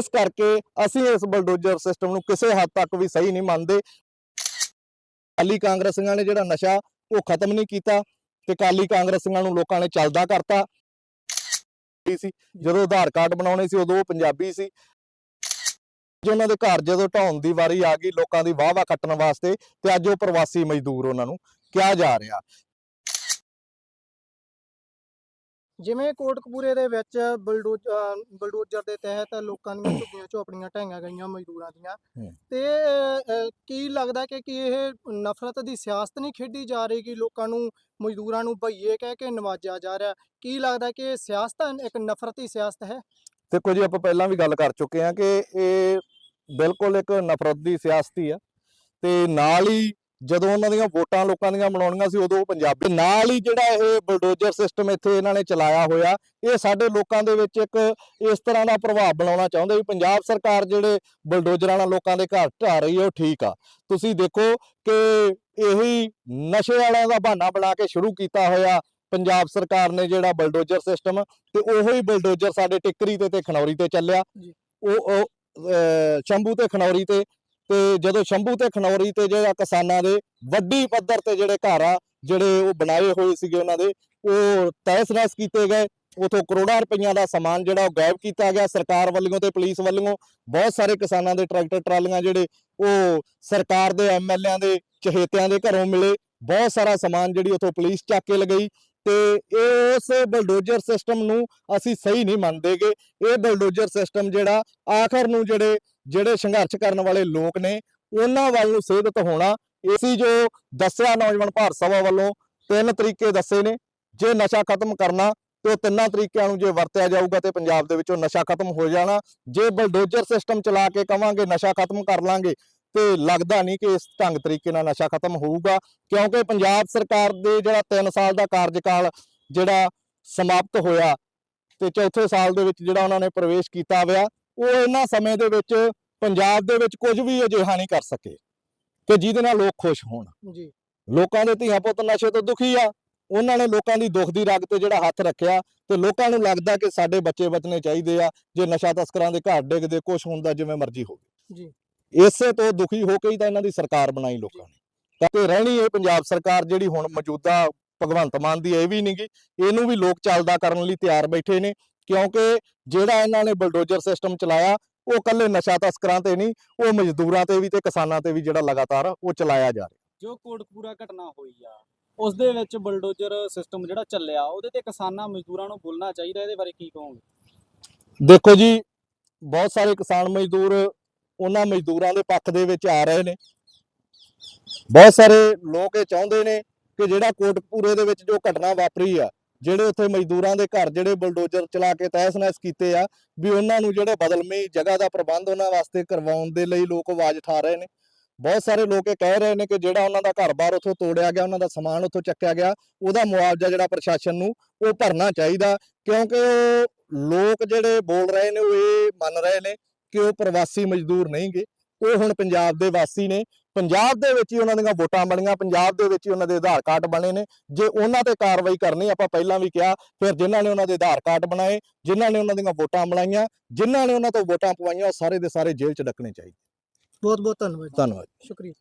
ਇਸ ਕਰਕੇ ਅਸੀਂ ਇਸ ਬਲਡੋਜ਼ਰ ਸਿਸਟਮ ਨੂੰ ਕਿਸੇ ਹੱਦ ਤੱਕ ਵੀ ਸਹੀ ਨਹੀਂ ਮੰਨਦੇ। ਕਾਲੀ ਕਾਂਗਰਸੀਆਂ ਨੇ ਜਿਹੜਾ ਨਸ਼ਾ ਉਹ ਖਤਮ ਨਹੀਂ ਕੀਤਾ ਤੇ ਕਾਲੀ ਕਾਂਗਰਸੀਆਂ ਨੂੰ ਲੋਕਾਂ ਨੇ ਚੱਲਦਾ ਕਰਤਾ। ਸੀ, ਜਦੋਂ ਆਧਾਰ ਕਾਰਡ ਬਣਾਉਣੇ ਸੀ ਉਦੋਂ ਉਹ ਪੰਜਾਬੀ ਸੀ। ਜੇ ਉਹਨਾਂ ਦੇ ਘਰ ਜਦੋਂ ਢਾਉਣ ਦੀ ਵਾਰੀ ਆ ਗਈ, ਲੋਕਾਂ ਦੀ ਵਾਹ ਵਾਹ ਕੱਟਣ ਵਾਸਤੇ ਤੇ ਅੱਜ ਉਹ ਪ੍ਰਵਾਸੀ ਮਜ਼ਦੂਰ ਉਹਨਾਂ ਨੂੰ ਕਿਹਾ ਜਾ ਰਿਹਾ। ਜਿਵੇਂ ਕੋਟਕਪੂਰੇ ਦੇ ਵਿੱਚ ਬਲਡੋਜ਼ਰ ਦੇ ਤਹਿਤ ਲੋਕਾਂ ਦੀਆਂ ਝੁੱਗੀਆਂ ਝੋਪੜੀਆਂ ਢਾਈਆਂ ਗਈਆਂ ਮਜ਼ਦੂਰਾਂ ਦੀਆਂ। ਤੇ ਕੀ ਲੱਗਦਾ ਕਿ ਕੀ ਇਹ ਨਫ਼ਰਤ ਦੀ ਸਿਆਸਤ ਨਹੀਂ ਖੇਡੀ ਜਾ ਰਹੀ ਕਿ ਲੋਕਾਂ ਨੂੰ ਮਜ਼ਦੂਰਾਂ ਨੂੰ ਭਈਏ ਕਹਿ ਕੇ ਨਵਾਜਿਆ ਜਾ ਰਿਹਾ? ਕੀ ਲੱਗਦਾ ਕਿ ਇਹ ਸਿਆਸਤ ਇੱਕ ਨਫ਼ਰਤੀ ਸਿਆਸਤ ਹੈ? ਦੇਖੋ ਜੀ ਆਪਾਂ ਪਹਿਲਾਂ ਵੀ ਗੱਲ ਕਰ ਚੁੱਕੇ ਹਾਂ ਕਿ ਇਹ ਬਿਲਕੁਲ ਇੱਕ ਨਫ਼ਰਤ ਦੀ ਸਿਆਸਤ ਹੀ ਆ। ਤੇ ਨਾਲ ਹੀ ਜਦੋਂ ਉਹਨਾਂ ਦੀਆਂ ਵੋਟਾਂ ਲੋਕਾਂ ਦੀਆਂ ਬਣਾਉਣੀਆਂ ਸੀ ਉਦੋਂ ਪੰਜਾਬੀ ਨਾਲ ਹੀ ਜਿਹੜਾ ਇਹ ਬਲਡੋਜ਼ਰ ਸਿਸਟਮ ਇੱਥੇ ਇਹਨਾਂ ਨੇ ਚਲਾਇਆ ਹੋਇਆ ਇਹ ਸਾਡੇ ਲੋਕਾਂ ਦੇ ਵਿੱਚ ਇੱਕ ਇਸ ਤਰ੍ਹਾਂ ਦਾ ਪ੍ਰਭਾਵ ਬਣਾਉਣਾ ਚਾਹੁੰਦੇ ਵੀ ਪੰਜਾਬ ਸਰਕਾਰ ਜਿਹੜੇ ਬਲਡੋਜ਼ਰਾਂ ਨਾਲ ਲੋਕਾਂ ਦੇ ਘਰ ਢਾ ਰਹੀ ਹੈ ਉਹ ਠੀਕ ਆ ਤੁਸੀਂ ਦੇਖੋ ਕਿ ਇਹੀ ਨਸ਼ੇ ਵਾਲਿਆਂ ਦਾ ਬਹਾਨਾ ਬਣਾ ਕੇ ਸ਼ੁਰੂ ਕੀਤਾ ਹੋਇਆ ਪੰਜਾਬ ਸਰਕਾਰ ਨੇ ਜਿਹੜਾ ਬਲਡੋਜ਼ਰ ਸਿਸਟਮ ਤੇ ਉਹੋ ਹੀ ਬਲਡੋਜ਼ਰ ਸਾਡੇ ਟਿੱਕਰੀ ਤੇ ਤੇ ਖਨੌਰੀ ਤੇ ਚੱਲਿਆ। ਉਹ ਸ਼ੰਭੂ ਤੇ ਖਨੌਰੀ ਤੇ ਤੇ ਜਦੋਂ ਸ਼ੰਭੂ ਤੇ ਖਨੌਰੀ ਤੇ ਜਿਹੜਾ ਕਿਸਾਨਾਂ ਦੇ ਵੱਡੀ ਪੱਧਰ ਤੇ ਜਿਹੜੇ ਘਰ ਆ, ਜਿਹੜੇ ਉਹ ਬਣਾਏ ਹੋਏ ਸੀਗੇ ਉਹਨਾਂ ਦੇ, ਉਹ ਤਹਿਸ ਨਹਿਸ ਕੀਤੇ ਗਏ। ਉਥੋਂ ਕਰੋੜਾਂ ਰੁਪਈਆਂ ਦਾ ਸਮਾਨ ਜਿਹੜਾ ਉਹ ਗਾਇਬ ਕੀਤਾ ਗਿਆ ਸਰਕਾਰ ਵੱਲੋਂ ਤੇ ਪੁਲਿਸ ਵੱਲੋਂ। ਬਹੁਤ ਸਾਰੇ ਕਿਸਾਨਾਂ ਦੇ ਟਰੈਕਟਰ, ਟਰਾਲੀਆਂ ਜਿਹੜੇ ਉਹ ਸਰਕਾਰ ਦੇ ਐਮਐਲਏਆਂ ਦੇ ਚਹੇਤਿਆਂ ਦੇ ਘਰੋਂ ਮਿਲੇ। ਬਹੁਤ ਸਾਰਾ ਸਮਾਨ ਜਿਹੜੀ ਉਥੋਂ ਪੁਲਿਸ ਚੱਕ ਕੇ ਲਗਈ ਤੇ ਇਹ ਉਸ ਬਲਡੋਜ਼ਰ ਸਿਸਟਮ ਨੂੰ ਅਸੀਂ ਸਹੀ ਨਹੀਂ ਮੰਨਦੇਗੇ। ਇਹ ਬਲਡੋਜ਼ਰ ਸਿਸਟਮ ਜਿਹੜਾ ਆਖਰ ਨੂੰ ਜਿਹੜੇ ਜਿਹੜੇ ਸੰਘਰਸ਼ ਕਰਨ ਵਾਲੇ ਲੋਕ ਨੇ, ਉਹਨਾਂ ਵੱਲ ਨੂੰ ਸੇਧਤ ਹੋਣਾ ਇਸੀ ਜੋ ਦੱਸਿਆ ਨੌਜਵਾਨ ਭਾਰਤ ਸਭਾ ਵੱਲੋਂ, ਤਿੰਨ ਤਰੀਕੇ ਦੱਸੇ ਨੇ, ਜੇ ਨਸ਼ਾ ਖਤਮ ਕਰਨਾ, ਤੇ ਉਹ ਤਿੰਨਾਂ ਤਰੀਕਿਆਂ ਨੂੰ ਜੇ ਵਰਤਿਆ ਜਾਊਗਾ ਤੇ ਪੰਜਾਬ ਦੇ ਵਿੱਚੋਂ ਨਸ਼ਾ ਖਤਮ ਹੋ ਜਾਣਾ। ਜੇ ਬਲਡੋਜ਼ਰ ਸਿਸਟਮ ਚਲਾ ਕੇ ਕਵਾਂਗੇ ਨਸ਼ਾ ਖਤਮ ਕਰ ਲਾਂਗੇ, ਤੇ ਲੱਗਦਾ ਨਹੀਂ ਕਿ ਇਸ ਢੰਗ ਤਰੀਕੇ ਨਾਲ ਨਸ਼ਾ ਖਤਮ ਹੋਊਗਾ, ਕਿਉਂਕਿ ਪੰਜਾਬ ਸਰਕਾਰ ਦੇ ਜਿਹੜਾ 3 ਸਾਲ ਦਾ ਕਾਰਜਕਾਲ ਜਿਹੜਾ ਸਮਾਪਤ ਹੋਇਆ, ਤੇ ਚੌਥੇ ਸਾਲ ਦੇ ਵਿੱਚ ਜਿਹੜਾ ਉਹਨਾਂ ਨੇ ਪ੍ਰਵੇਸ਼ ਕੀਤਾ ਹੋਇਆ ਉਹ ਇਹਨਾਂ ਸਮੇਂ ਦੇ ਵਿੱਚ ਪੰਜਾਬ ਦੇ ਵਿੱਚ ਕੁਝ ਵੀ ਅਜਿਹਾ ਨਹੀਂ ਕਰ ਸਕੇ ਕਿ ਜਿਹਦੇ ਨਾਲ ਲੋਕ ਖੁਸ਼ ਹੋਣ। ਜੀ। ਲੋਕਾਂ ਦੇ ਧੀਆਂ ਪੁੱਤ ਨਸ਼ੇ ਤੋਂ ਦੁਖੀ ਆ। ਉਹਨਾਂ ਨੇ ਲੋਕਾਂ ਦੀ ਦੁੱਖ ਦੀ ਰਗ ਤੇ ਜਿਹੜਾ ਹੱਥ ਰੱਖਿਆ ਤੇ ਲੋਕਾਂ ਨੂੰ ਲੱਗਦਾ ਕਿ ਸਾਡੇ ਬੱਚੇ ਬਚਨੇ ਚਾਹੀਦੇ ਆ ਜੇ ਨਸ਼ਾ ਤਸਕਰਾਂ ਦੇ ਘਰ ਡਿੱਗਦੇ ਕੁਝ ਹੁੰਦਾ ਜਿਵੇਂ ਮਰਜ਼ੀ ਹੋਵੇ। ਜੀ। ਇਸੇ ਤੋਂ ਦੁਖੀ ਹੋ ਕੇ ਹੀ ਤਾਂ ਇਹਨਾਂ ਦੀ ਸਰਕਾਰ ਬਣਾਈ ਲੋਕਾਂ ਨੇ। ਤਾਂ ਕਿ ਰਹਿਣੀ ਇਹ ਪੰਜਾਬ ਸਰਕਾਰ ਜਿਹੜੀ ਹੁਣ ਮੌਜੂਦਾ ਭਗਵੰਤ ਮਾਨ ਦੀ ਇਹ ਵੀ ਨਹੀਂਗੀ ਇਹਨੂੰ ਵੀ ਲੋਕ ਚੱਲਦਾ ਕਰਨ ਲਈ ਤਿਆਰ ਬੈਠੇ ਨੇ। ਕਿਉਂਕਿ ਜਿਹੜਾ ਇਹਨਾਂ ਨੇ ਬਲਡੋਜ਼ਰ ਸਿਸਟਮ ਚਲਾਇਆ ਉਹ ਕੱਲੇ ਨਸ਼ਾ ਤਸਕਰਾਂ ਤੇ ਨਹੀਂ ਉਹ ਮਜ਼ਦੂਰਾਂ ਤੇ ਵੀ ਤੇ ਕਿਸਾਨਾਂ ਤੇ ਵੀ ਜਿਹੜਾ ਲਗਾਤਾਰ ਉਹ ਚਲਾਇਆ ਜਾ ਰਿਹਾ। ਜੋ ਕੋਟਕਪੂਰਾ ਘਟਨਾ ਹੋਈ ਆ ਉਸ ਦੇ ਵਿੱਚ ਬਲਡੋਜ਼ਰ ਸਿਸਟਮ ਜਿਹੜਾ ਚੱਲਿਆ ਉਹਦੇ ਤੇ ਕਿਸਾਨਾਂ ਮਜ਼ਦੂਰਾਂ ਨੂੰ ਬੋਲਣਾ ਚਾਹੀਦਾ ਇਹਦੇ ਬਾਰੇ ਕੀ ਕਹੋਗੇ? ਦੇਖੋ ਜੀ ਬਹੁਤ ਸਾਰੇ ਕਿਸਾਨ ਮਜ਼ਦੂਰ ਉਹਨਾਂ ਮਜ਼ਦੂਰਾਂ ਦੇ ਪੱਖ ਦੇ ਵਿੱਚ ਆ ਰਹੇ ਨੇ। ਬਹੁਤ ਸਾਰੇ ਲੋਕ ਇਹ ਚਾਹੁੰਦੇ ਨੇ ਕਿ ਜਿਹੜਾ ਕੋਟਕਪੂਰੇ ਦੇ ਵਿੱਚ ਜੋ ਘਟਨਾ ਵਾਪਰੀ ਆ ਜਿਹੜੇ ਉੱਥੇ ਮਜ਼ਦੂਰਾਂ ਦੇ ਘਰ ਜਿਹੜੇ ਬਲਡੋਜ਼ਰ ਚਲਾ ਕੇ ਤਹਿਸ ਨਹਿਸ ਕੀਤੇ ਆ, ਵੀ ਉਹਨਾਂ ਨੂੰ ਜਿਹੜੇ ਬਦਲਮੀ ਜਗ੍ਹਾ ਦਾ ਪ੍ਰਬੰਧ ਉਹਨਾਂ ਵਾਸਤੇ ਕਰਵਾਉਣ ਦੇ ਲਈ ਲੋਕ ਆਵਾਜ਼ ਉਠਾ ਰਹੇ ਨੇ। ਬਹੁਤ ਸਾਰੇ ਲੋਕ ਇਹ ਕਹਿ ਰਹੇ ਨੇ ਕਿ ਜਿਹੜਾ ਉਹਨਾਂ ਦਾ ਘਰ-ਬਾਰ ਉੱਥੋਂ ਤੋੜਿਆ ਗਿਆ, ਉਹਨਾਂ ਦਾ ਸਮਾਨ ਉੱਥੋਂ ਚੱਕਿਆ ਗਿਆ, ਉਹਦਾ ਮੁਆਵਜ਼ਾ ਜਿਹੜਾ ਪ੍ਰਸ਼ਾਸਨ ਨੂੰ ਉਹ ਭਰਨਾ ਚਾਹੀਦਾ, ਕਿਉਂਕਿ ਉਹ ਲੋਕ ਜਿਹੜੇ ਬੋਲ ਰਹੇ ਨੇ, ਉਹ ਇਹ ਮੰਨ ਰਹੇ ਨੇ ਕਿ ਉਹ ਪ੍ਰਵਾਸੀ ਮਜ਼ਦੂਰ ਨਹੀਂਗੇ। ਉਹ ਹੁਣ ਪੰਜਾਬ ਦੇ ਵਾਸੀ ਨੇ। ਪੰਜਾਬ ਦੇ ਵਿੱਚ ਹੀ ਉਹਨਾਂ ਦੀਆਂ ਵੋਟਾਂ ਬਣੀਆਂ ਪੰਜਾਬ ਦੇ ਵਿੱਚ ਹੀ ਉਹਨਾਂ ਦੇ ਆਧਾਰ ਕਾਰਡ ਬਣੇ ਨੇ। ਜੇ ਉਹਨਾਂ ਤੇ ਕਾਰਵਾਈ ਕਰਨੀ ਆਪਾਂ ਪਹਿਲਾਂ ਵੀ ਕਿਹਾ ਫਿਰ ਜਿਨ੍ਹਾਂ ਨੇ ਉਹਨਾਂ ਦੇ ਆਧਾਰ ਕਾਰਡ ਬਣਾਏ ਜਿਨ੍ਹਾਂ ਨੇ ਉਹਨਾਂ ਦੀਆਂ ਵੋਟਾਂ ਬਣਾਈਆਂ ਜਿਨ੍ਹਾਂ ਨੇ ਉਹਨਾਂ ਤੋਂ ਵੋਟਾਂ ਪਵਾਈਆਂ ਉਹ ਸਾਰੇ ਦੇ ਸਾਰੇ ਜੇਲ੍ਹ 'ਚ ਡੱਕਣੇ ਚਾਹੀਦੇ। ਬਹੁਤ ਬਹੁਤ ਧੰਨਵਾਦ। ਧੰਨਵਾਦ। ਸ਼ੁਕਰੀਆ।